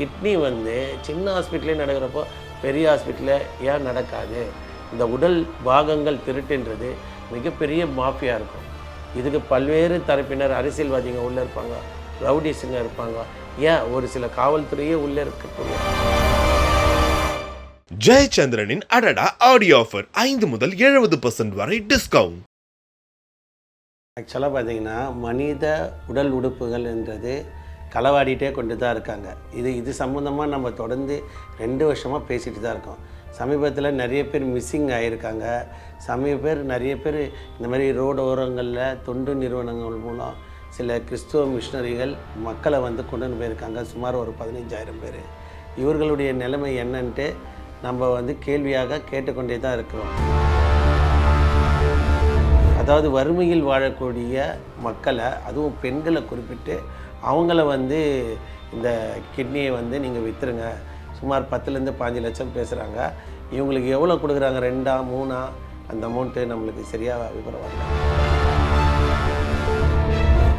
Kidney வந்து சின்ன ஹாஸ்பிட்டலே நடக்கிறப்போ பெரிய ஹாஸ்பிட்டலில் ஏன் நடக்காது? இந்த உடல் பாகங்கள் திருட்டுன்றது மிகப்பெரிய மாஃபியா இருக்கும். இதுக்கு பல்வேறு தரப்பினர் அரசியல்வாதிங்க உள்ளே இருப்பாங்க ரவுடிஸுங்க இருப்பாங்க. ஏன்? ஒரு சில காவல்துறையே உள்ளே இருக்கக்கூடிய ஜெயச்சந்திரனின் அடடா ஆடியோ ஆஃபர் ஐந்து முதல் எழுபது பர்சன்ட் வரை டிஸ்கவுண்ட் ஆக்சுவலாக பார்த்தீங்கன்னா மனித உடல் உறுப்புகள் என்றது களவாடிட்டே கொண்டு தான் இருக்காங்க. இது இது சம்மந்தமாக நம்ம தொடர்ந்து ரெண்டு வருஷமாக பேசிட்டு தான் இருக்கோம். சமீபத்தில் நிறைய பேர் மிஸ்ஸிங் ஆகியிருக்காங்க சமீப பேர் நிறைய பேர் இந்த மாதிரி ரோடு ஓரங்களில் தொண்டு நிறுவனங்கள் மூலம் சில கிறிஸ்துவ மிஷினரிகள் மக்களை வந்து கொண்டு போயிருக்காங்க. சுமார் ஒரு பதினஞ்சாயிரம் பேர். இவர்களுடைய நிலைமை என்னன்ட்டு நம்ம வந்து கேள்வியாக கேட்டுக்கொண்டே தான் இருக்கிறோம். அதாவது வறுமையில் வாழக்கூடிய மக்களை அதுவும் பெண்களை குறிப்பிட்டு அவங்கள வந்து இந்த கிட்னியை வந்து நீங்கள் விற்றுருங்க சுமார் பத்துலேருந்து பாஞ்சு லட்சம் பேசுகிறாங்க இவங்களுக்கு எவ்வளோ கொடுக்குறாங்க? ரெண்டா மூணா? அந்த அமௌண்ட்டு நம்மளுக்கு சரியாக விவரம் வரல.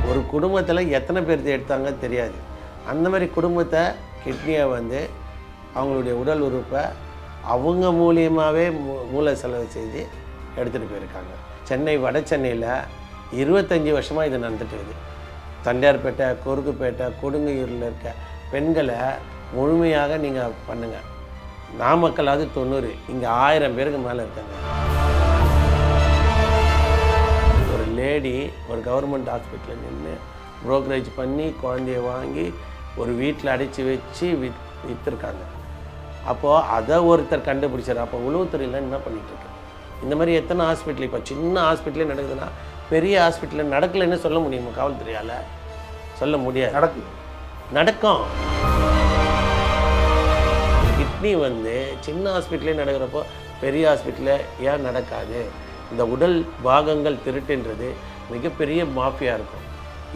ஒரு குடும்பத்தில் எத்தனை பேர்த்து எடுத்தாங்க தெரியாது. அந்த மாதிரி குடும்பத்தை கிட்னியை வந்து அவங்களுடைய உடல் உறுப்பை அவங்க மூலியமாகவே மூ மூளை செலவு செஞ்சு எடுத்துகிட்டு போயிருக்காங்க. சென்னை வட சென்னையில் இருபத்தஞ்சி வருஷமாக இது நடந்துட்டு இருக்குது. தண்டையார்பேட்டை கொருக்குப்பேட்டை கொடுங்கையூரில் இருக்க பெண்களை முழுமையாக நீங்கள் பண்ணுங்கள் நாமக்கல்லாவது தொண்ணூறு இங்கே ஆயிரம் பேருக்கு மேலே இருக்காங்க. ஒரு லேடி ஒரு கவர்மெண்ட் ஹாஸ்பிட்டலில் நின்று ப்ரோக்கரேஜ் பண்ணி குழந்தைய வாங்கி ஒரு வீட்டில் அடைச்சி வச்சு வித் விற்றுருக்காங்க அப்போது அதை ஒருத்தர் கண்டுபிடிச்சார். அப்போ உளவுத்துறையில் என்ன பண்ணிகிட்ருக்கு இந்த மாதிரி எத்தனை ஹாஸ்பிட்டல் இப்போ சின்ன ஹாஸ்பிட்டலே நடக்குதுன்னா பெரிய ஹாஸ்பிட்டலில் நடக்கலைன்னு சொல்ல முடியுமா காவல்துறையால்? சொல்ல முடியாது. நடக்குது நடக்கும். கிட்னி வந்து சின்ன ஹாஸ்பிட்டலே நடக்கிறப்போ பெரிய ஹாஸ்பிட்டலில் ஏன் நடக்காது? இந்த உடல் பாகங்கள் திருட்டுன்றது மிகப்பெரிய மாஃபியா இருக்கும்.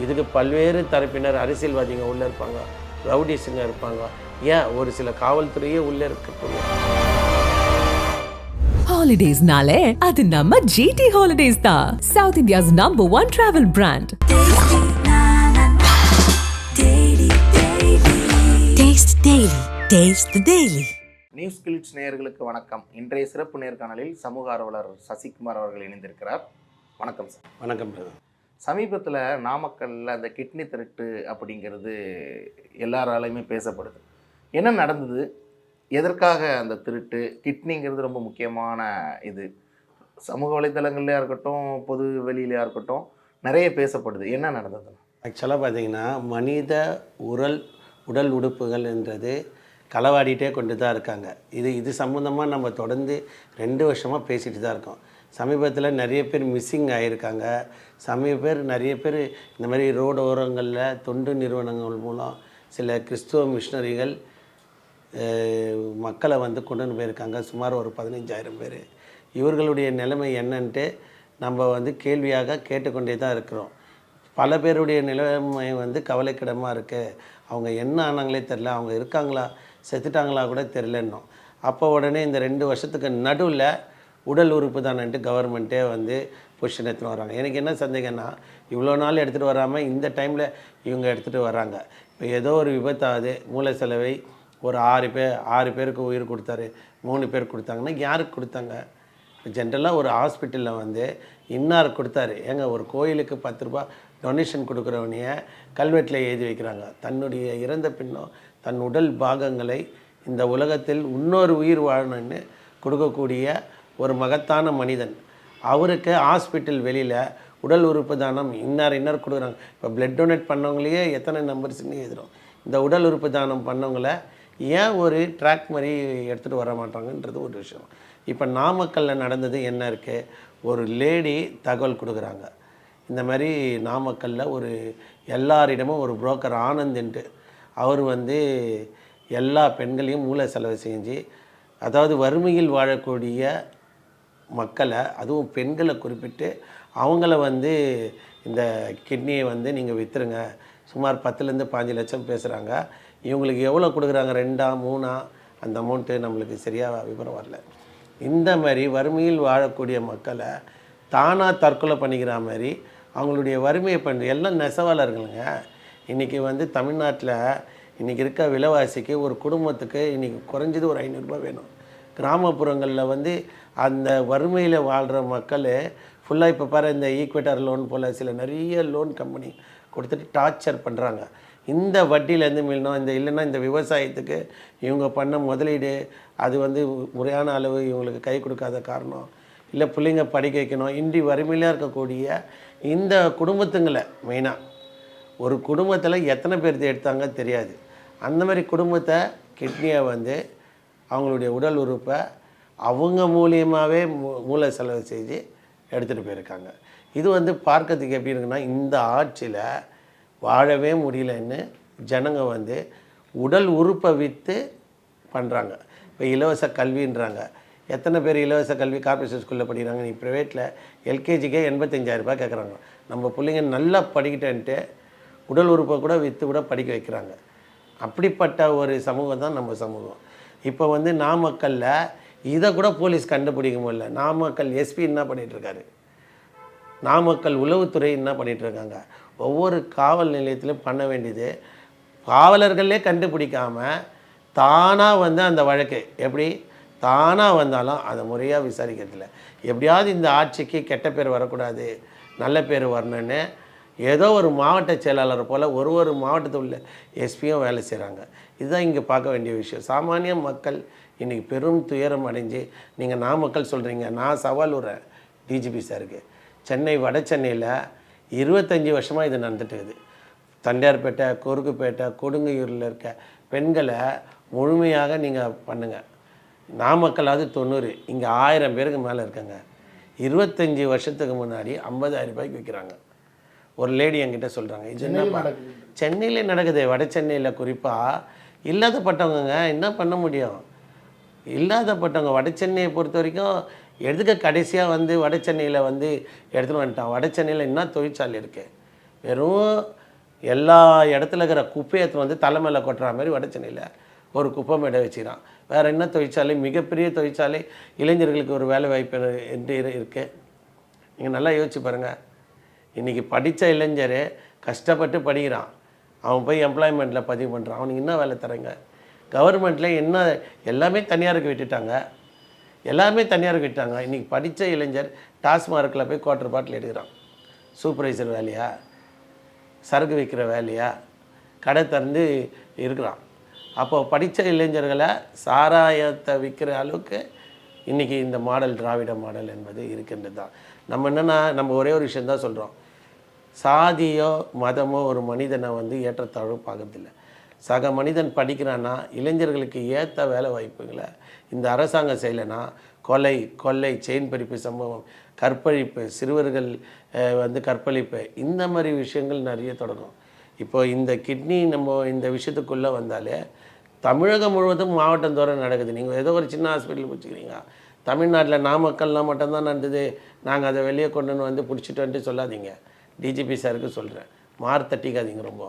இதுக்கு பல்வேறு தரப்பினர் அரசியல்வாதிங்க உள்ளே இருப்பாங்க. ரவுடிஸுங்க இருப்பாங்க. ஏன்? ஒரு சில காவல்துறையே உள்ளே இருக்கக்கூடிய ஹாலிடேஸ்னாலே அது நம்ம ஜிடி ஹாலிடேஸ் தான். South India's number one travel brand Taste Daily. Taste the Daily. News glitz நேயர்களுக்கு வணக்கம். இன்றைய சிறப்பு நேர்காணலில் சமூக ஆர்வலர் சசிகுமார் அவர்கள் இணைந்திருக்கிறார். வணக்கம் சார். வணக்கம் பிரதர் சமீபத்தில் நாமக்கல்ல அந்த கிட்னி திருட்டு அப்படிங்கிறது எல்லாராலையுமே பேசப்படுது. என்ன நடந்தது? எதற்காக அந்த திருட்டு? கிட்னிங்கிறது ரொம்ப முக்கியமான இது. சமூக வலைத்தளங்கள்லையா இருக்கட்டும் பொது வெளியிலையாக இருக்கட்டும் நிறைய பேசப்படுது. என்ன நடந்தது ஆக்சுவலாக பார்த்தீங்கன்னா மனித உரல் உடல் உடுப்புகள் என்றது களவாடிட்டே கொண்டு தான் இருக்காங்க. இது இது சம்மந்தமாக நம்ம தொடர்ந்து ரெண்டு வருஷமாக பேசிட்டு தான் இருக்கோம். சமீபத்தில் நிறைய பேர் மிஸ்ஸிங் ஆகியிருக்காங்க சமீப பேர் நிறைய பேர் இந்த மாதிரி ரோடு ஓரங்களில் தொண்டு நிறுவனங்கள் மூலம் சில கிறிஸ்துவ மிஷினரிகள் மக்களை வந்து கொண்டு போயிருக்காங்க. சுமார் ஒரு பதினஞ்சாயிரம் பேர். இவர்களுடைய நிலைமை என்னன்ட்டு நம்ம வந்து கேள்வியாக கேட்டுக்கொண்டே தான் இருக்கிறோம். பல பேருடைய நிலைமை வந்து கவலைக்கிடமாக இருக்குது அவங்க என்ன ஆனாங்களே தெரில அவங்க இருக்காங்களா? செத்துட்டாங்களா கூட தெரிலன்னோம் அப்போ உடனே இந்த ரெண்டு வருஷத்துக்கு நடுவில் உடல் உறுப்பு தானன்ட்டு கவர்மெண்ட்டே வந்து பொசிஷன் எடுத்துகிட்டு வராங்க. எனக்கு என்ன சந்தேகம்னா இவ்வளோ நாள் எடுத்துகிட்டு வராமல் இந்த டைமில் இவங்க எடுத்துகிட்டு வராங்க. இப்போ ஏதோ ஒரு விபத்தாவது மூளை செலவை ஒரு ஆறு பேர் ஆறு பேருக்கு உயிர் கொடுத்தாரு மூணு பேர் கொடுத்தாங்கன்னா யாருக்கு கொடுத்தாங்க? இப்போ ஜென்ரலாக ஒரு ஹாஸ்பிட்டலில் வந்து இன்னார் கொடுத்தாரு. ஏங்க ஒரு கோயிலுக்கு பத்து ரூபா டொனேஷன் கொடுக்குறவனைய கல்வெட்டில் எழுதி வைக்கிறாங்க. தன்னுடைய இறந்த பின்னும் தன் உடல் பாகங்களை இந்த உலகத்தில் இன்னொரு உயிர் வாழணும்னு கொடுக்கக்கூடிய ஒரு மகத்தான மனிதன். அவருக்கு ஹாஸ்பிட்டல் வெளியில் உடல் உறுப்பு தானம் இன்னார் இன்னார் கொடுக்குறாங்க. இப்போ பிளட் டொனேட் பண்ணவங்களையே எத்தனை நம்பர்ஸ்ன்னு எழுதுறோம். இந்த உடல் உறுப்பு தானம் பண்ணவங்கள ஏன் ஒரு ட்ராக் மாதிரி எடுத்துகிட்டு வர மாட்டாங்கன்றது ஒரு விஷயம். இப்போ நாமக்கல்லில் நடந்தது என்ன இருக்குது ஒரு லேடி தகவல் கொடுக்குறாங்க. இந்த மாதிரி நாமக்கல்லில் ஒரு எல்லாரிடமும் ஒரு புரோக்கர் ஆனந்த்ன்ட்டு அவர் வந்து எல்லா பெண்களையும் மூளை செலவு செஞ்சு அதாவது வறுமையில் வாழக்கூடிய மக்களை அதுவும் பெண்களை குறிப்பிட்டு அவங்கள வந்து இந்த கிட்னியை வந்து நீங்கள் விற்றுருங்க சுமார் பத்துலேருந்து பாஞ்சு லட்சம் பேசுகிறாங்க இவங்களுக்கு எவ்வளோ கொடுக்குறாங்க? ரெண்டா மூணா? அந்த அமௌண்ட்டு நம்மளுக்கு சரியாக விவரம் வரல. இந்த மாதிரி வறுமையில் வாழக்கூடிய மக்களை தானாக தற்கொலை பண்ணிக்கிற மாதிரி அவங்களுடைய வறுமையை பண்ணி எல்லாம் நெசவாளர்களுங்க. இன்றைக்கி வந்து தமிழ்நாட்டில் இன்றைக்கி இருக்க விலைவாசிக்கு ஒரு குடும்பத்துக்கு இன்றைக்கி குறைஞ்சது ஒரு ஐநூறுரூபா வேணும். கிராமப்புறங்களில் வந்து அந்த வறுமையில் வாழ்கிற மக்கள் ஃபுல்லாக இப்போ பாரு இந்த ஈக்வேட்டர் லோன் போல் சில நிறைய லோன் கம்பெனி கொடுத்துட்டு டார்ச்சர் பண்ணுறாங்க இந்த வட்டியிலேருந்து மீளணும் இந்த இல்லைன்னா இந்த விவசாயத்துக்கு இவங்க பண்ண முதலீடு அது வந்து முறையான அளவு இவங்களுக்கு கை கொடுக்காத காரணம். இல்லை பிள்ளைங்க படிக்க வைக்கணும் இன்றி வறுமையில இருக்கக்கூடிய இந்த குடும்பத்துங்களை மெயினாக ஒரு குடும்பத்தில் எத்தனை பேர் எடுத்தாங்க தெரியாது. அந்த மாதிரி குடும்பத்தை கிட்னியை வந்து அவங்களுடைய உடல் உறுப்பை அவங்க மூலியமாகவே மூ மூளை செலவு செஞ்சு எடுத்துகிட்டு போயிருக்காங்க. இது வந்து பார்க்கறதுக்கு எப்படி இருக்குன்னா இந்த ஆட்சியில் வாழவே முடியலன்னு ஜனங்க வந்து உடல் உறுப்பை விற்று பண்ணுறாங்க இப்போ இலவச கல்வின்றாங்க. எத்தனை பேர் இலவச கல்வி கார்ப்பரேஷன் ஸ்கூலில் படிக்கிறாங்க? நீ ப்ரைவேட்டில் எல்கேஜிக்கே எண்பத்தஞ்சாயிரரூபா கேட்குறாங்க நம்ம பிள்ளைங்க நல்லா படிக்கிட்டேன்ட்டு உடல் உறுப்பை கூட விற்று கூட படிக்க வைக்கிறாங்க. அப்படிப்பட்ட ஒரு சமூகம் தான் நம்ம சமூகம். இப்போ வந்து நாமக்கல்ல இதை கூட போலீஸ் கண்டுபிடிக்க முடியல. நாமக்கல் எஸ்பி என்ன பண்ணிகிட்ருக்காரு நாமக்கல் உளவுத்துறை என்ன பண்ணிட்டு இருக்காங்க ஒவ்வொரு காவல் நிலையத்திலும் பண்ண வேண்டியது. காவலர்களே கண்டுபிடிக்காம தானாக வந்து அந்த வழக்கு எப்படி? தானாக வந்தாலும் அதை முறையாக விசாரிக்கிறதில்ல. எப்படியாவது இந்த ஆட்சிக்கு கெட்ட பேர் வரக்கூடாது நல்ல பேர் வரணும்னு ஏதோ ஒரு மாவட்ட செயலாளர் போல் ஒரு ஒரு மாவட்டத்தில் உள்ள எஸ்பியும் வேலை செய்கிறாங்க இதுதான் இங்கே பார்க்க வேண்டிய விஷயம். சாமானிய மக்கள் இன்றைக்கி பெரும் துயரம் அடைஞ்சு நீங்கள் நாமக்கல் சொல்கிறீங்க நான் சவால் விடுறேன். டிஜிபி சாருக்கு சென்னை வட சென்னையில் இருபத்தஞ்சி வருஷமாக இது நடந்துட்டு இருக்குது தண்டையார்பேட்டை குறுக்குப்பேட்டை கொடுங்கையூரில் இருக்க பெண்களை முழுமையாக நீங்கள் பண்ணுங்கள் நாமக்கல்லாவது தொண்ணூறு இங்கே ஆயிரம் பேருக்கு மேலே இருக்காங்க. இருபத்தஞ்சி வருஷத்துக்கு முன்னாடி ஐம்பதாயிரம் ரூபாய்க்கு விற்கிறாங்க ஒரு லேடி என்கிட்ட சொல்கிறாங்க இது என்ன சென்னையிலே நடக்குது வட சென்னையில் குறிப்பாக இல்லாதப்பட்டவங்க என்ன பண்ண முடியும்? இல்லாதப்பட்டவங்க வட சென்னையை பொறுத்த வரைக்கும் எதுக்கு கடைசியாக வந்து வட சென்னையில் வந்து எடுத்துகிட்டு வந்துட்டான்? வட சென்னையில் என்ன தொழிற்சாலை இருக்குது வெறும் எல்லா இடத்துல இருக்கிற குப்பையத்தை வந்து தலைமையில் கொட்டுற மாதிரி வட சென்னையில் ஒரு குப்பை மேடை வச்சுக்கிறான். வேறு என்ன தொழிற்சாலை? மிகப்பெரிய தொழிற்சாலை. இளைஞர்களுக்கு ஒரு வேலை வாய்ப்பு என்று இருக்குது நீங்கள் நல்லா யோசிச்சு பாருங்கள் இன்றைக்கி படித்த இளைஞர் கஷ்டப்பட்டு படிக்கிறான். அவன் போய் எம்ப்ளாய்மெண்ட்டில் பதிவு பண்ணுறான் அவனுக்கு என்ன வேலை தரங்க கவர்மெண்ட்டில் என்ன எல்லாமே தனியாருக்கு விட்டுட்டாங்க. எல்லாமே தனியாருக்கு விட்டாங்க இன்றைக்கி படித்த இளைஞர் டாஸ்மார்க்கில் போய் குவார்ட்டர் பாட்டில் எடுக்கிறான். சூப்பர்வைசர் வேலையா? சரக்கு விற்கிற வேலையா? கடை திறந்து இருக்கிறான். அப்போது படித்த இளைஞர்களை சாராயத்தை விற்கிற அளவுக்கு இன்றைக்கி இந்த மாடல் திராவிட மாடல் என்பது இருக்கின்றது தான். நம்ம என்னென்னா நம்ம ஒரே ஒரு விஷயந்தான் சொல்கிறோம் சாதியோ மதமோ ஒரு மனிதனை வந்து ஏற்றத்தாழ்வு பார்க்கறதில்ல. சக மனிதன் படிக்கிறான்னா இளைஞர்களுக்கு ஏற்ற வேலை வாய்ப்புகளை இந்த அரசாங்கம் செய்யலைன்னா கொலை கொள்ளை செயின் பறிப்பு சம்பவம் கற்பழிப்பு சிறுவர்கள் வந்து கற்பழிப்பு இந்த மாதிரி விஷயங்கள் நிறைய தொடங்கும் இப்போது இந்த கிட்னி நம்ம இந்த விஷயத்துக்குள்ளே வந்தாலே தமிழகம் முழுவதும் மாவட்டம் தோறும் நடக்குது. நீங்கள் ஏதோ ஒரு சின்ன ஹாஸ்பிட்டல் வச்சுக்கிறீங்க. தமிழ்நாட்டில் நாமக்கல்லாம் மட்டும்தான் நடந்தது. நாங்கள் அதை வெளியே கொண்டு வந்து வந்து பிடிச்சிட்டு வந்துட்டு சொல்லாதீங்க. டிஜிபி சாருக்கு சொல்கிறேன் மார் தட்டிக்காதீங்க ரொம்ப.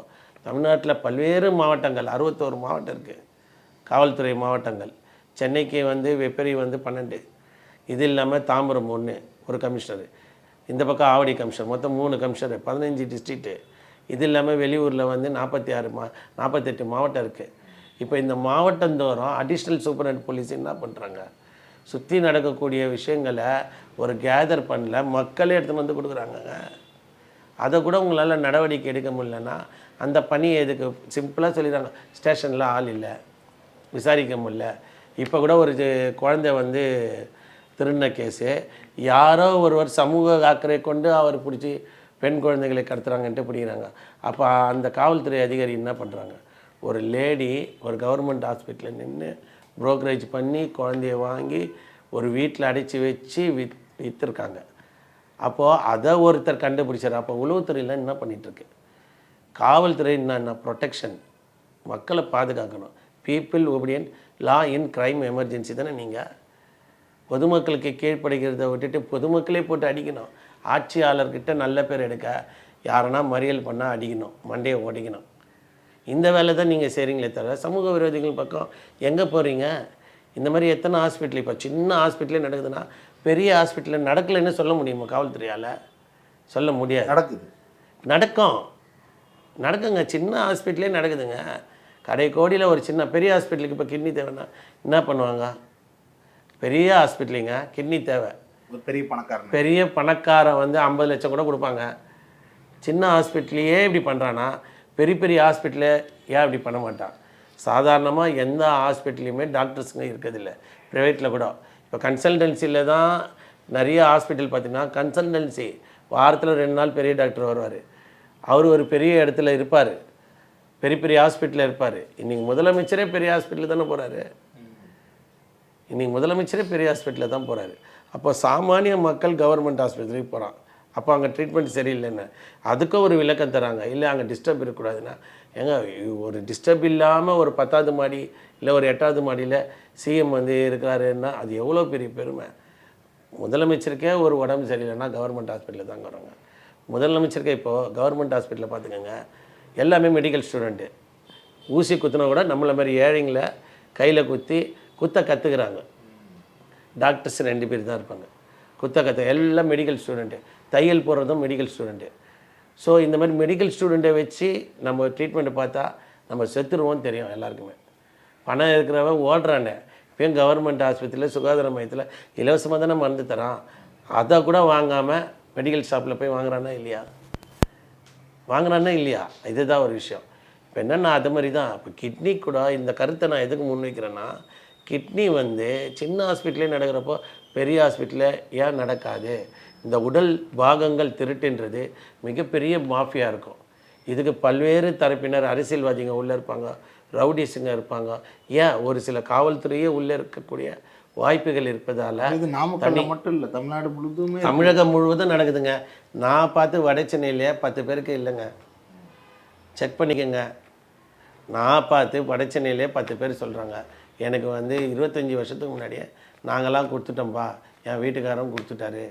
தமிழ்நாட்டில் பல்வேறு மாவட்டங்கள் அறுபத்தோரு மாவட்டம் இருக்குது காவல்துறை மாவட்டங்கள். சென்னைக்கு வந்து வெப்பரி வந்து பன்னெண்டு. இது இல்லாமல் தாம்பரம் ஒன்று ஒரு கமிஷனர். இந்த பக்கம் ஆவடி கமிஷனர் மொத்தம் மூணு கமிஷனர் பதினஞ்சு டிஸ்ட்ரிக்ட்டு. இது இல்லாமல் வெளியூரில் வந்து நாற்பத்தி ஆறு மா நாற்பத்தெட்டு மாவட்டம் இருக்குது இப்போ இந்த மாவட்டந்தோறும் அடிஷ்னல் சூப்பரண்ட் போலீஸ் என்ன பண்ணுறாங்க சுற்றி நடக்கக்கூடிய விஷயங்களை ஒரு கேதர் பண்ணல மக்களே எடுத்துன்னு வந்து கொடுக்குறாங்க அதை கூட உங்களால் நடவடிக்கை எடுக்க முடியலன்னா அந்த பணி எதுக்கு? சிம்பிளாக சொல்லிடுறாங்க. ஸ்டேஷனில் ஆள் இல்லை. விசாரிக்க முடியல. இப்போ கூட ஒரு குழந்தை வந்து திருண்ண கேஸு யாரோ ஒருவர் சமூக அக்கறை கொண்டு அவர் பிடிச்சி பெண் குழந்தைகளை கடத்துகிறாங்கன்ட்டு பிடிக்கிறாங்க. அப்போ அந்த காவல்துறை அதிகாரி என்ன பண்ணுறாங்க ஒரு லேடி ஒரு கவர்மெண்ட் ஹாஸ்பிட்டலில் நின்று புரோக்கரேஜ் பண்ணி குழந்தைய வாங்கி ஒரு வீட்டில் அடைச்சி வச்சு வித் விற்றுருக்காங்க அப்போது அதை ஒருத்தர் கண்டுபிடிச்சார். அப்போ உளவுத்துறையில் என்ன பண்ணிகிட்ருக்கு காவல்துறை என்னென்ன ப்ரொடெக்ஷன் மக்களை பாதுகாக்கணும். People obedient law in crime emergency தானே நீங்கள் பொதுமக்களுக்கு கீழ்ப்படுகிறத விட்டுட்டு பொதுமக்களே போட்டு அடிக்கணும். ஆட்சியாளர்கிட்ட நல்ல பேர் எடுக்க யாரனா மறியல் பண்ணால் அடிக்கணும். மண்டையை உடைக்கணும் இந்த வேலை தான் நீங்கள் செய்கிறீங்களே தவிர சமூக விரோதிகள் பக்கம் எங்கே போகிறீங்க இந்த மாதிரி எத்தனை ஹாஸ்பிட்டல் இப்போ சின்ன ஹாஸ்பிட்டலே நடக்குதுன்னா பெரிய ஹாஸ்பிட்டலில் நடக்கலைன்னு சொல்ல முடியுமா காவல்துறையால்? சொல்ல முடியாது. நடக்குது. நடக்கும். நடக்குங்க. சின்ன ஹாஸ்பிட்டலே நடக்குதுங்க. கடை கோடியில் ஒரு சின்ன பெரிய ஹாஸ்பிட்டலுக்கு இப்போ கிட்னி தேவைன்னா என்ன பண்ணுவாங்க? பெரிய ஹாஸ்பிட்டலுங்க. கிட்னி தேவை. பெரிய பணக்காரன். பெரிய பணக்காரன் வந்து ஐம்பது லட்சம் கூட கொடுப்பாங்க. சின்ன ஹாஸ்பிட்டலையே இப்படி பண்ணுறான்னா பெரிய பெரிய ஹாஸ்பிட்டலே ஏன் இப்படி பண்ண மாட்டான்? சாதாரணமாக எந்த ஹாஸ்பிட்டல்லையுமே டாக்டர்ஸுங்க இருக்கிறதில்ல. ப்ரைவேட்டில் கூட. இப்போ கன்சல்டன்சியில் தான் நிறைய ஹாஸ்பிட்டல் பார்த்தீங்கன்னா கன்சல்டன்சி. வாரத்தில் ரெண்டு நாள் பெரிய டாக்டர் வருவார். அவர் ஒரு பெரிய இடத்துல இருப்பார். பெரிய பெரிய ஹாஸ்பிட்டலில் இருப்பார். இன்றைக்கி முதலமைச்சரே பெரிய ஹாஸ்பிட்டலில் தானே போகிறாரு இன்றைக்கி முதலமைச்சரே பெரிய ஹாஸ்பிட்டலில் தான் போகிறாரு அப்போ சாமானிய மக்கள் கவர்மெண்ட் ஆஸ்பத்திரிக்கு போகிறான் அப்போ அங்கே ட்ரீட்மெண்ட் சரியில்லைன்னு. அதுக்கும் ஒரு விளக்கம் தராங்க. இல்லை அங்கே டிஸ்டர்ப் இருக்கக்கூடாதுன்னா. ஏங்க ஒரு டிஸ்டர்ப் இல்லாமல் ஒரு பத்தாவது மாடி இல்லை ஒரு எட்டாவது மாடியில் சிஎம் வந்து இருக்கிறாருன்னா அது எவ்வளோ பெரிய பெருமை? முதலமைச்சருக்கே ஒரு உடம்பு சரியில்லைன்னா கவர்மெண்ட் ஹாஸ்பிட்டலில் தாங்க வராங்க முதலமைச்சருக்கு இப்போது கவர்மெண்ட் ஹாஸ்பிட்டலில் பார்த்துக்கோங்க. எல்லாமே மெடிக்கல் ஸ்டூடெண்ட்டு ஊசி குத்துனா கூட நம்மள மாதிரி ஏழைங்களை கையில் குத்தி குத்த கற்றுக்குறாங்க டாக்டர்ஸ் ரெண்டு பேர் தான் இருப்பாங்க. குத்த கற்று எல்லாம் மெடிக்கல் ஸ்டூடெண்ட்டு தையல் போடுறதும் மெடிக்கல் ஸ்டூடெண்ட்டு ஸோ இந்த மாதிரி மெடிக்கல் ஸ்டூடெண்ட்டை வச்சு நம்ம ட்ரீட்மெண்ட்டை பார்த்தா நம்ம செத்துருவோம்னு தெரியும் எல்லாருக்குமே. பணம் இருக்கிறவன் ஓடுறானே. இப்போயும் கவர்மெண்ட் ஆஸ்பத்திரியில் சுகாதார மையத்தில் இலவசமாக தானே மருந்து தரான். அதை கூட வாங்காமல் மெடிக்கல் ஷாப்பில் போய் வாங்குறானா இல்லையா? வாங்குறானா இல்லையா? இதுதான் ஒரு விஷயம். இப்போ என்னென்னா அது மாதிரி தான் இப்போ கிட்னி கூட இந்த கருத்தை நான் எதுக்கு முன்வைக்கிறேன்னா கிட்னி வந்து சின்ன ஹாஸ்பிட்டலே நடக்கிறப்போ பெரிய ஹாஸ்பிட்டலில் ஏன் நடக்காது? இந்த உடல் பாகங்கள் திருட்டுன்றது மிகப்பெரிய மாஃபியா இருக்கும். இதுக்கு பல்வேறு தரப்பினர் அரசியல்வாதிங்க உள்ளே இருப்பாங்க ரவுடிஸுங்க இருப்பாங்க. ஏன்? ஒரு சில காவல்துறையே உள்ளே இருக்கக்கூடிய வாய்ப்புகள் இருப்பதால் இது நாமக்கல்ல மட்டும் இல்லை தமிழ்நாடு முழுதுமே தமிழகம் முழுவதும் நடக்குதுங்க. நான் பார்த்து வட சென்னையிலே பத்து பேருக்கு இல்லைங்க. செக் பண்ணிக்கோங்க. நான் பார்த்து வட சென்னையிலே பத்து பேர் சொல்கிறாங்க எனக்கு வந்து இருபத்தஞ்சி வருஷத்துக்கு முன்னாடியே நாங்களாம் கொடுத்துட்டோம்ப்பா என் வீட்டுக்காரரும் கொடுத்துட்டாரு.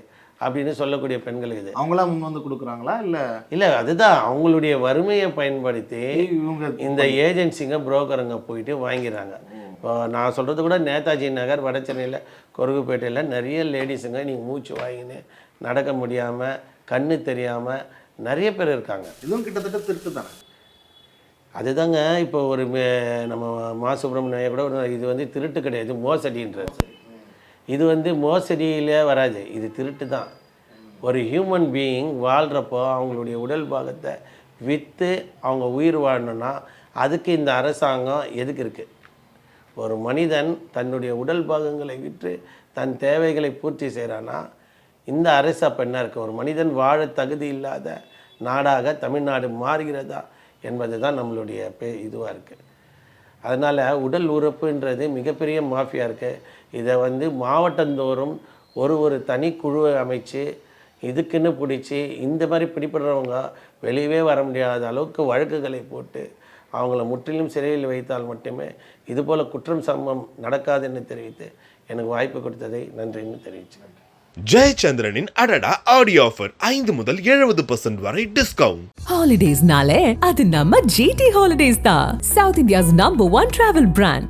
அப்படின்னு சொல்லக்கூடிய பெண்கள் இது. அவங்களா முன் வந்து கொடுக்குறாங்களா? இல்லை இல்லை அதுதான். அவங்களுடைய வறுமையை பயன்படுத்தி இவங்க இந்த ஏஜென்சிங்க புரோக்கருங்க போயிட்டு வாங்கிடுறாங்க. இப்போ நான் சொல்கிறது கூட நேதாஜி நகர் வட சென்னையில் கொருகுப்பேட்டையில் நிறைய லேடிஸுங்க நீங்கள் மூச்சு வாங்கின்னு நடக்க முடியாமல் கண்ணு தெரியாமல் நிறைய பேர் இருக்காங்க. இதுவும் கிட்டத்தட்ட திருட்டு தானே? அதுதாங்க இப்போ ஒரு நம்ம மா சுப்பிரமணியம் கூட இது வந்து திருட்டு கிடையாது மோசடின்றது இது வந்து மோசடியிலே வராது. இது திருட்டு தான் ஒரு ஹியூமன் பீயிங் வாழ்கிறப்போ அவங்களுடைய உடல் பாகத்தை விற்று அவங்க உயிர் வாழணும்னா அதுக்கு இந்த அரசாங்கம் எதுக்கு இருக்குது ஒரு மனிதன் தன்னுடைய உடல் பாகங்களை விற்று தன் தேவைகளை பூர்த்தி செய்கிறான்னா இந்த அரசு அப்போ என்ன இருக்குது ஒரு மனிதன் வாழ தகுதி இல்லாத நாடாக தமிழ்நாடு மாறுகிறதா என்பது தான் நம்மளுடைய பே இதுவாக இருக்குது அதனால் உடல் உறுப்புன்றது மிகப்பெரிய மாஃபியா இருக்குது இதை வந்து மாவட்டந்தோறும் ஒரு ஒரு தனி குழுவை அமைச்சு இதுக்குன்னு பிடிச்சி இந்த மாதிரி பிடிப்படுறவங்க வெளியவே வர முடியாத அளவுக்கு வழக்குகளை போட்டு அவங்கள முற்றிலும் சிறையில் வைத்தால் மட்டுமே இதுபோல் குற்றம் சம்பவம் நடக்காதுன்னு தெரிவித்து எனக்கு வாய்ப்பு கொடுத்ததை நன்றின்னு தெரிவிச்சேன் ஜெயச்சந்திரனின் அடடா ஆடியோ ஆஃபர் ஐந்து முதல் எழுபது பர்சன்ட் வரை டிஸ்கவுண்ட் Holidays-nale, அது நம்ம GT Holidays தான். South India's number one travel brand.